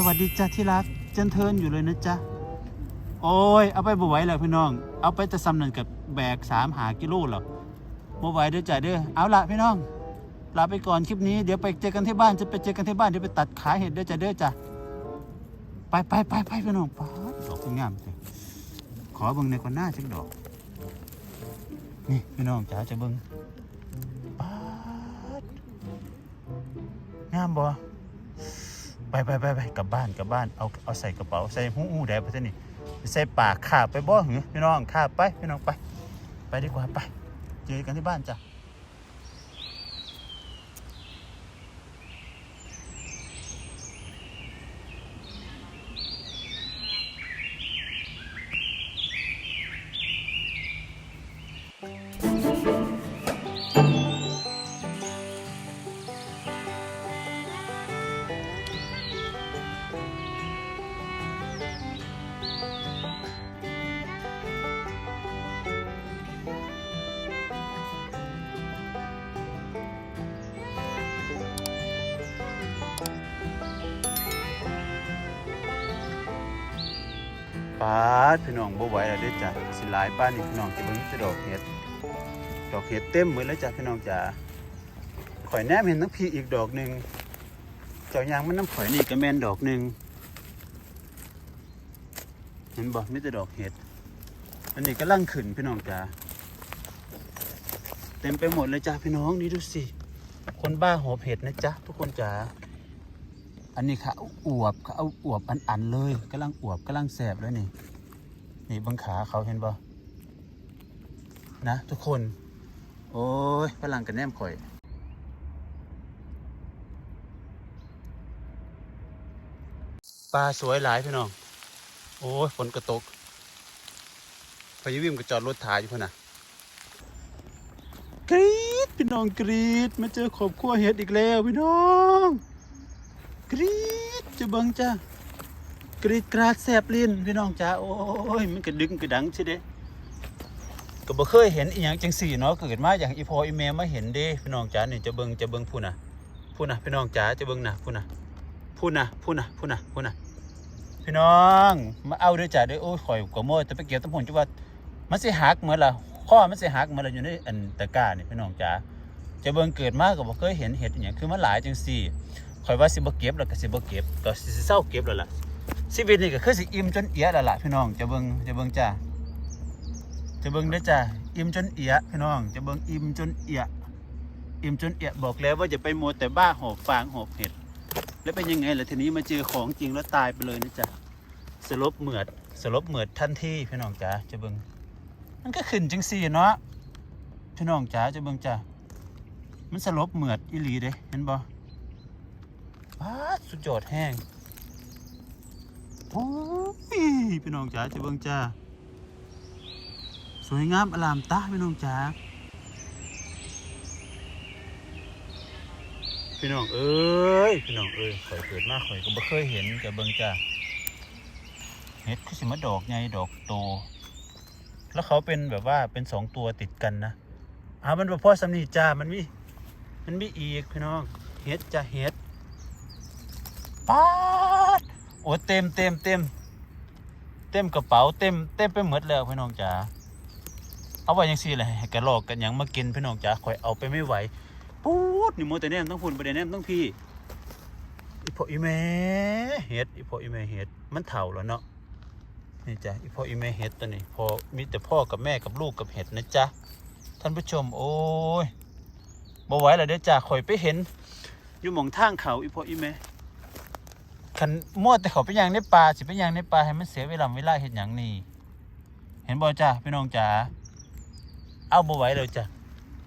สวัสดีจ้าที่รักเจนเทินอยู่เลยนะจ๊ะ โอ้ย เอาไปบ่ไหวแล้วพี่น้อง เอาไปจะซ้ำนั่นกับแบกสามหากิโลหรอบ่ไหวเด้อจ้ะเด้อ เอาละพี่น้อง ลาไปก่อนคลิปนี้ เดี๋ยวไปเจอกันที่บ้าน จะไปเจอกันที่บ้านเดี๋ยวไปตัดขาเห็ดเด้อจ้ะเด้อจ้ะไปไปไปไปพี่น้องป๊าดอกงามเลยขอเบิ่งในก่อนหน้าจักดอก นี่พี่น้องจ๋าจะเบิ่งป๊างามบ่ ไปไปไปไปกลับบ้านกลับบ้านเอาเอาใส่กระเป๋าใส่หูหูแดดไปซะนี่ใส่ปากขาบไปบ่หือพี่น้องขาบไปพี่น้องไป ไปดีกว่าไป เจอกันที่บ้านจ้ะ ปาดพี่น้องบ่ไหวแล้วเด้จ้ะสิหลายป้านี่พี่น้องจะเบิ่งจะดอกเห็ดดอกเห็ดเต็มหมดแล้วจ้ะพี่น้องจ๋าข่อยแนมเห็นทั้งพี่อีกดอกหนึ่งเจ้ายางมันน้ำข่อยนี่ก็แม่นดอกหนึ่งเห็นบ่มีแต่ดอกเห็ดอันนี้ก็ลังขึ้นพี่น้องจ๋าเต็มไปหมดเลยจ้ะพี่น้องนี่ดูสิ คนบ้าหอบเห็ดนะจ๊ะทุกคนจ๋า อันนี้ค่ะอวบเขาเอาอวบอันๆเลยกำลังอวบกำลังแสบแล้วนี่ นี่บังขาเขาเห็นบ่นะ ทุกคน โอ้ยพลังกันแนมข่อยปลาสวยหลายพี่น้อง โอ้ยฝนกระตกพายุวิมก็จอดรถถ่ายอยู่พ่นน่ะกรี๊ดพี่น้องกรี๊ดมาเจอครอบครัวเห็ดอีกแล้วพี่น้อง กรีดจะเบิ่งจ้ากรีดกราดแสบลิ้นพี่น้องจ้าโอ้ยมันกระดึงกระดังใช่เด้ก็บ่เคยเห็นอีหยังจังสี่เนาะเกิดมาอย่างอีพออีเมลมาเห็นเด้พี่น้องจ้านี่จะเบิ่งจะเบิ่งพูน่ะพูน่ะพี่น้องจ้าจะเบิ่งน่ะพูน่ะพูน่ะพูน่ะพูน่ะพูน่ะพี่น้องมาเอาเด้อจ้าเด้อโอ้ยข่อยก็โมยแต่ไปเกี่ยวตะพนจังว่ามันสิหักเหมือนล่ะข้อมันสิหักเหมือนล่ะอยู่ในอันตะกร้านี่พี่น้องจ้าจะเบิ่งเกิดมาก็บ่เคยเห็นเห็ดอีหยังคือมันหลายจังสี่ ข่อยว่าสิบ่เก็บแล้วก็สิบ่เก็บก็สิเศร้าเก็บแล้วล่ะชีวิตนี่ก็คือสิอิ่มจนเอียแล้วล่ะพี่น้องจะเบิ่งจะเบิ่งจ้าจะเบิ่งได้จ้าอิ่มจนเอียพี่น้อง จะเบิ่งอิ่มจนเอียอิ่มจนเอียบอกแล้วว่าจะไปโมแต่บ้าหอบฟางหอบเห็ด แล้วเป็นยังไงล่ะทีนี้มาเจอของจริงแล้วตายไปเลยนะจ๊ะสลบเหมือดสลบเหมือดทันทีพี่น้องจ๋าจะเบิ่งมันก็ขึ้นจังซี่เนาะพี่น้องจ๋าจะเบิ่งจ้ามันสลบเหมือดอีหลีเด้เห็นบ่ ว้าสุดยอดแห้งโอ้ยพี่น้องจ๋าจะเบิ่งจ้าสวยงามอลามตาพี่น้องจ๋าพี่น้องเอ้ยพี่น้องเอ้ยข่อยเกิดมาข่อยก็บ่เคยเห็นจะเบิ่งจ้าเห็ดคือสิมาดอกไงดอกโต แล้วเขาเป็นแบบว่าเป็นสองตัวติดกันนะอ้ามันบ่พอสำนีจ้ามันมีมันมีอีกพี่น้องเห็ดจ้าเห็ด ป๊าดโอ้เต็มเต็มเต็มเต็มกระเป๋าเต็มเต็มไปหมดแล้วพี่น้องจ๋าเอาไว้ยังซี่เลยให้กระลอกกันยังมากินพี่น้องจ๋าคอยเอาไปไม่ไหวปูดนี่โมแต่แนมต้องพุ่นประเด็นแนมต้องพี่อีพออีแม่เห็ดอีพออีแม่เห็ดมันเถ่าแล้วเนาะนี่จ้ะอีพออีแม่เห็ดตัวนี้พอมีแต่พ่อกับแม่กับลูกกับเห็ดนะจ๊ะท่านผู้ชมโอ้ยบ่ไหวแล้วเด้อจ้ะคอยไปเห็น อยู่หมองทางเขาอีพออีแม่ ขันมั่วแต่เขาไปย่างในป่าสิไปย่างในป่าให้มันเสียเวลาเวลาเห็นอย่างนี้ เห็นบ่จ้าพี่น้องจ๋าเอาบ่ไหวเลยจ้ะ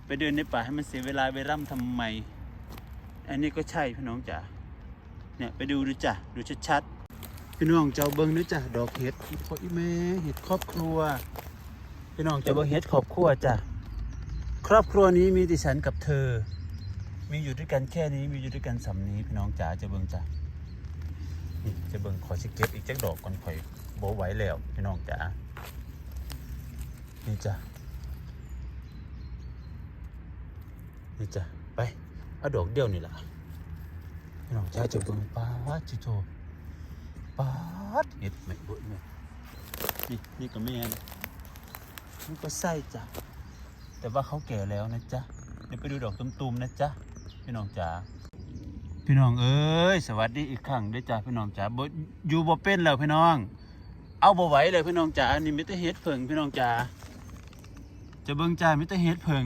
ไปเดินในป่าให้มันเสียเวลาไปร่ำทำไม อันนี้ก็ใช่พี่น้องจ๋าเนี่ยไปดูดูจ้ะดูชัดๆพี่น้องเจ้าเบิ้งนะจ้ะดอกเห็ดพออีแม่เห็ดครอบครัว พี่น้องเจ้าเบิ้งเห็ดครอบครัวจ้ะครอบครัวนี้มีดิฉันกับเธอ มีอยู่ด้วยกันแค่นี้มีอยู่ด้วยกันสำนี้พี่น้องจ๋าเจะเบิ้งจ้ะ จะเบิ่งขอสิเก็บอีกจักดอกก่อนข่อยโบไหว้แล้วพี่น้องจ๋านี่จ้ะนี่จ้ะไปเอาดอกเดียวนี่ล่ะพี่น้องจ๋าจะเบิ่งป้าว่าจิโตป๊าดเห็ดไม่บุ้ยแม่นี่นี่ก็แม่นมันก็ไส้จ้ะแต่ว่าเขาแก่แล้วนะจ๊ะเดี๋ยวไปดูดอกตุ่มๆนะจ๊ะพี่น้องจ๋า พี่น้องเอ้ยสวัสดีอีกครั้งด้วยจ้ะพี่น้องจ๋าบอยู่บ่เป็นแล้วพี่น้อง เอาบ่ไหวเลยพี่น้องจ๋าอันนี้มิตรเฮ็ดเพิ่งพี่น้องจ๋าจะเบิ่งจ้ามิตรเฮ็ดเพิ่ง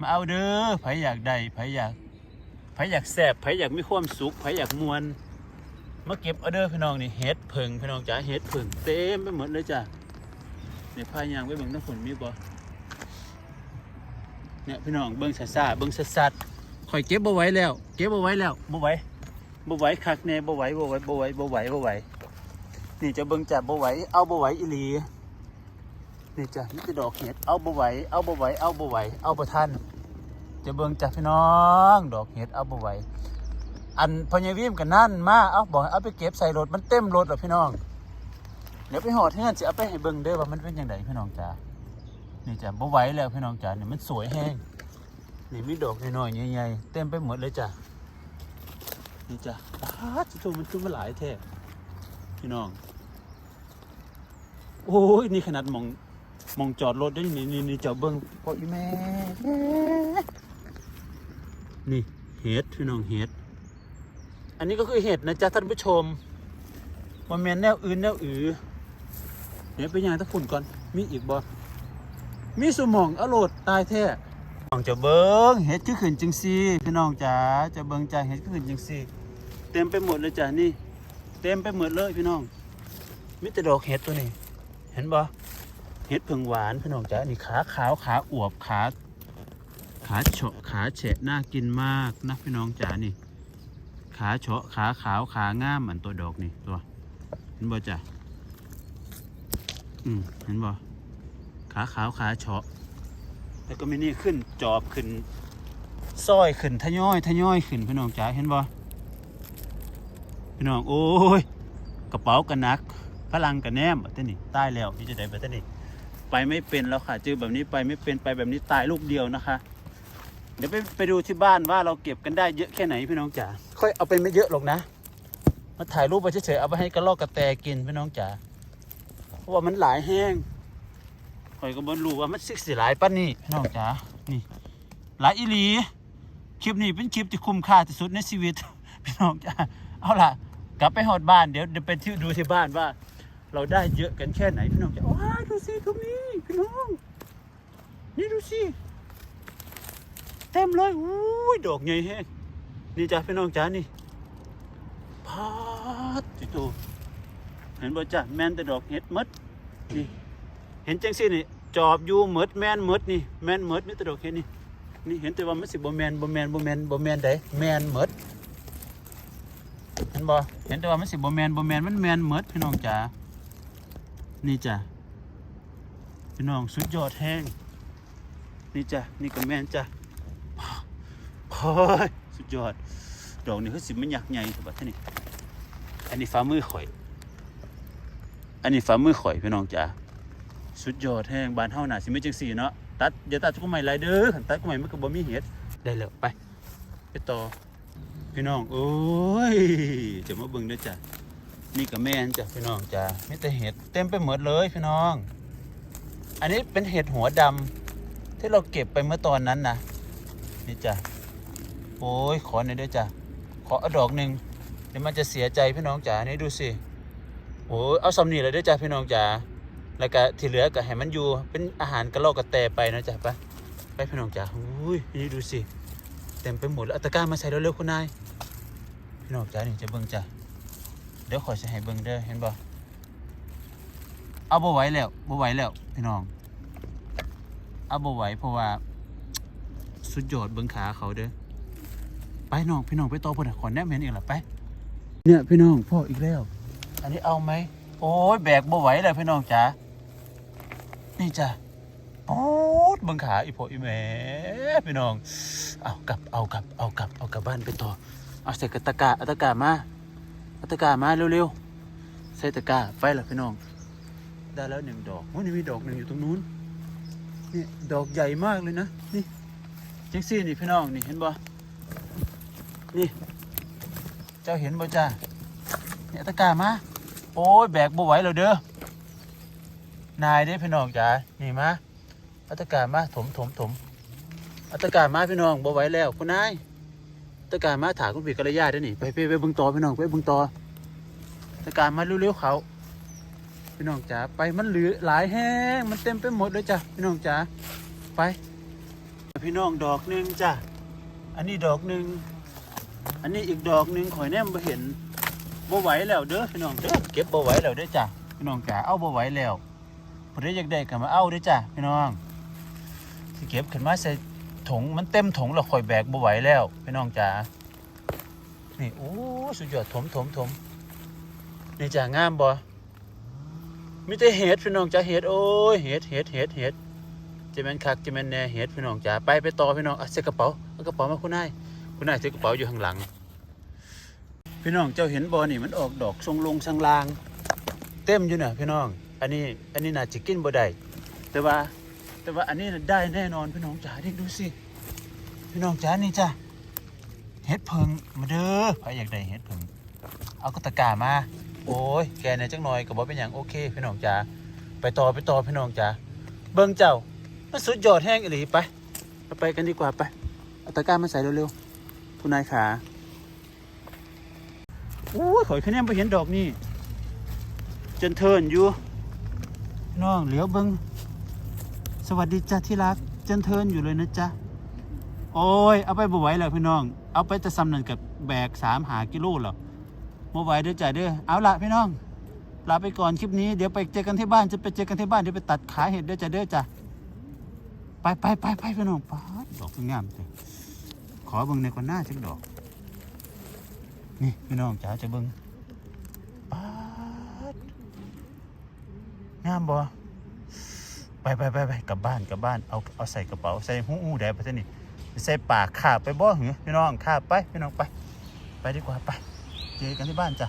มาเอาเด้อไผอยากได้ไผอยากไผอยากแซ่บไผอยากมีความสุขไผอยากมวนมาเก็บเอาเด้อพี่น้องนี่เฮ็ดเพิ่งพี่น้องจ๋าเฮ็ดเพิ่งเต็มไปหมดเลยจ้ะเนี่ยพายางไปเบิ่งน้ำฝนมีบ่เนี่ยพี่น้องเบิ่งซ่าๆเบิ่งสัดๆ ข่อยเก็บบ่ไหวแล้ว เก็บบ่ไหวแล้วบ่ไหวบ่ไหวคักแน่บ่ไหวบ่ไหวบ่ไหวบ่ไหวบ่ไหวนี่จะเบิ่งจับบ่ไหวเอาบ่ไหวอีหลีนี่จ้ะนี่จะดอกเห็ดเอาบ่ไหวเอาบ่ไหวเอาบ่ไหวเอาบ่ทันจะเบิ่งจับพี่น้อง ดอกเห็ดเอาบ่ไหวอันพญาวิมกันนั่นมาเอาบอกเอาไปเก็บใส่รถมันเต็มรถแล้วพี่น้อง เดี๋ยวไปหอดเฮือนสิเอาไปให้เบิ่งเด้อว่ามันเป็นยังไงพี่น้องจ๋านี่จ้ะบ่ไหวแล้วพี่น้องจ๋านี่มันสวยแห้ง นี่มีดอกน้อยๆใหญ่ๆเต็มไปหมดเลยจ้ะนี่จ้ะอ้าจิโตมันขึ้นมาหลายแท้พี่น้อง โอ้ยนี่ขนาดมองมองจอดรถได้นี่นี่นี่เจ้าเบิ้งพ่ออีแม่นี่เห็ดพี่น้องเห็ดอันนี้ก็คือเห็ดนะจ๊ะท่านผู้ชมมันแมนแนวอื่นแนวอือเดี๋ยวไปย่างตะฝุ่นก่อนมีอีกบ่มีสมองอโรดตายแท้ น้องจะเบิ้งเห็ดคือขึ้นจังซีพี่น้องจ๋าจะเบิ้งจ้าเห็ดขึ้นจังซีเต็มไปหมดเลยจ้ะนี่ เต็มไปหมดเลยพี่น้องมิตรดอกเห็ดตัวนี้ เห็นบ่เห็ดเผงหวานพี่น้องจ๋านี่ขาขาวขาอวบขาขาเฉาะขาแฉะน่ากินมากนะพี่น้องจ๋านี่ ขาเฉาะขาขาวขาง่ามเหมือนตัวดอกนี่ตัว เห็นบ่จ้ะอืมเห็นบ่ขาขาวขาเฉาะ แล้วก็มีนี่ขึ้นจอบขึ้นซอยขึ้นทะย้อยทะย้อยขึ้นพี่น้องจ๋าเห็นบ่พี่น้องโอ้ยกระเป๋ากันนักพลังกันแนมแบบนี้ตายแล้วพี่จะได้แบบนี้ไปไม่เป็นแล้วค่ะเจอแบบนี้ไปไม่เป็นไปแบบนี้ตายลูกเดียวนะคะ เดี๋ยวไปไปดูที่บ้านว่าเราเก็บกันได้เยอะแค่ไหนพี่น้องจ๋าค่อยเอาไปไม่เยอะหรอกนะ มาถ่ายรูปไปเฉยๆเอาไปให้กระรอกกระแตกินพี่น้องจ๋าเพราะว่ามันหลายแห้ง ค่อยก็บ่รู้ว่ามันสิสิหลายปานนี้พี่น้องจ๋านี่หลายอีหลีคลิปนี้เป็นคลิปที่คุ้มค่าที่สุดในชีวิตพี่น้องจ๋าเอาล่ะ กลับไปหอดบ้านเดี๋ยวเดี๋ยวไปที่ดูที่บ้านว่า เราได้เยอะกันแค่ไหนพี่น้องจะว้ายดูสิตรงนี้พี่น้องนี่ดูสิเต็มเลยอุ้ยดอกใหญ่แฮงนี่จ้ะพี่น้องจ้านี่พาดจิตูเห็นบ่จ้ะแมนแต่ดอกเห็ดหมดนี่เห็นจังสินี่จอบอยู่หมดแมนหมดนี่แมนหมดมีแต่ดอกเห็ดนี่นี่เห็นแต่ว่ามันสิบ่แมนบ่แมนบ่แมนบ่แมนใดแมนหมดเห็นบ่เห็นแต่ว่ามันสิบ่แมนบ่แมนมันแมนเมดพี่น้องจ๋านี่จ้ะพี่น้องสุดยอดแห้งนี่จ้ะนี่ก็แมนจ้ะโอ้ยสุดยอดดอกนี่คือสิมันยักใหญ่สบัดท่านี่อันนี้ฝ่ามือข่อย อันนี้ฝ่ามือข่อยพี่น้องจ๋า สุดยอดแห้งบานเฮาหนาสิไม่จังสี่เนาะตัดอย่าตัดทุกไม้ไรเด้อคันตัดทุกไม้มันก็บ่มีเห็ดได้แล้วไปไปต่อพี่น้องโอ้ยจะมาเบิ่งด้วยจ้ะนี่กับแม่นจ้ะพี่น้องจ้ะมีแต่เห็ดเต็มไปหมดเลยพี่น้อง อันนี้เป็นเห็ดหัวดำที่เราเก็บไปเมื่อตอนนั้นนะนี่จ้ะโอ้ยขอหน่อยด้วยจ้ะขออดอกหนึ่งเดี๋ยวมันจะเสียใจพี่น้องจ๋านี่ดูสิโอ้ยเอาสำนีเลยด้วยจ้ะพี่น้องจ๋า แล้วก็ที่เหลือก็ให้มันอยู่เป็นอาหารกระรอกกระแตไปนะจ๊ะไปไปพี่น้องจ๋าอุ้ยนี่ดูสิเต็มไปหมดแล้วตะกร้ามาใส่เร็วๆคุณนายพี่น้องจ้านี่จะเบิ่งจ้ะเดี๋ยวขอจะให้เบิ่งเด้อเห็นบ่เอาบ่ไหวแล้วบ่ไหวแล้วพี่น้องเอาบ่ไหวเพราะว่าสุดยอดเบิ่งขาเขาเด้อไปน้องพี่น้องไปต่อพุ่นขอแนบเห็นอีกล่ะไป เนี่ยพี่น้องพ่ออีกแล้ว อันนี้เอาไหมโอ้ยแบกบ่ไหวแล้วพี่น้องจ้า นี่จ้ะโอ๊ดบังขาอีพออีแม่พี่น้อง เอากลับเอากลับเอากลับเอากลับบ้านไปต่อ เอาใส่กระตะกาอาตะกร้ามาอาตะกร้ามาเร็วๆ ใส่ตะกร้าไปละพี่น้อง ได้แล้วหนึ่งดอกโอ้นี่มีดอกหนึ่งอยู่ตรงนู้น นี่ดอกใหญ่มากเลยนะ นี่จังซี่นี่พี่น้องนี่เห็นบ่ นี่ เจ้าเห็นบ่จ้าเนี่ยตะกร้ามา โอ้ยแบกบ่ไหวแล้วเด้อ นายเด้พี่น้องจ๋านี่มาอาตะกร้ามาถมถมถมอาตะกร้ามาพี่น้องบ่ไหวแล้วคุณนายอัตะกร้ามาถาคุณพี่กัลยาด้อนี่ไปไปไปเบิ่งต่อพี่น้องไปเบิ่งต่อตะกร้ามาเร็วๆเขาพี่น้องจ๋าไปมันเหลือหลายแห้งมันเต็มไปหมดเลยจ้ะพี่น้องจ๋าไปพี่น้องดอกหนึ่งจ้ะอันนี้ดอกหนึ่งอันนี้อีกดอกหนึ่งข่อยแนมบ่เห็นบ่ไหวแล้วเด้อพี่น้องเด้อเก็บบ่ไหวแล้วเด้อจ้ะพี่น้องจ๋าเอาบ่ไหวแล้ว ผู้ใดอยากได้ก็มาเอาเด้อจ้ะพี่น้องสิเก็บขึ้นมาใส่ถุงมันเต็มถุงแล้วข่อยแบกบ่ไหวแล้วพี่น้องจ๋านี่โอ้สุดยอดถมถมถมนี่จ้ะงามบ่มีแต่เห็ดพี่น้องจ้าเห็ดโอ้ยเห็ดเห็ดเห็ดเห็ดจะแม่นคักจะแม่นแหน่เห็ดพี่น้องจ้าไปไปต่อพี่น้องเอะใส่กระเป๋าเอากระเป๋ามาคุณนายคุณนายใส่กระเป๋าอยู่ข้างหลัง พี่น้องเจ้าเห็นบอนี่มันออกดอกทรงลงสังลาง เต็มอยู่น่ะพี่น้อง อันนี้อันนี้น่าจะกินบ่ได้แต่ว่า แต่ว่าอันนี้น่ะได้แน่นอนพี่น้องจ๋าเด็กดูสิพี่น้องจ๋านี่จ้ะเห็ดเพิงมาเด้อใครอยากได้เห็ดเพิงเอากระตะกร้ามา โอ้ยแกในจังหน่อยก็บอกเป็นอย่างโอเค พี่น้องจ๋าไปต่อไปต่อพี่น้องจ๋าเบิ่งเจ้ามันสุดยอดแห้งอีหลีไปเราไปกันดีกว่าไปเอาตะกร้ามาใส่เร็วๆคุณนายขาโอ้ยข่อยคะแนนไปเห็นดอกนี่จนเทินอยู่ น้องเหลียวเบิงสวัสดีจ้าที่รักเจนเทินอยู่เลยนะจ๊ะโอ้ยเอาไปบ่ไหวแล้วพี่น้อง เอาไปจะซ้ำหนั่นกับแบกสามหากิโลหรอโมไหวเด้อจ้ะเด้อเอาละพี่น้องลาไปก่อนคลิปนี้เดี๋ยวไปเจอกันที่บ้านจะไปเจอกันที่บ้านเดี๋ยวไปตัดขาเห็ดเด้อจ้ะเด้อจ้ะไปไปไปไปพี่น้องปาดอกงามเลยขอเบิ่งในก่อนหน้าจักดอก นี่พี่น้องจ๋าจะเบิ่งปา งามบ่ไปไปไปไปกลับบ้านกลับบ้านเอาเอาใส่กระเป๋าใส่หูอู้ไดไปซะนี่ใส่ปากขาบไปบ่หือพี่น้องขาบไปพี่น้องไป ไปดีกว่าไปเจอกันที่บ้านจ้ะ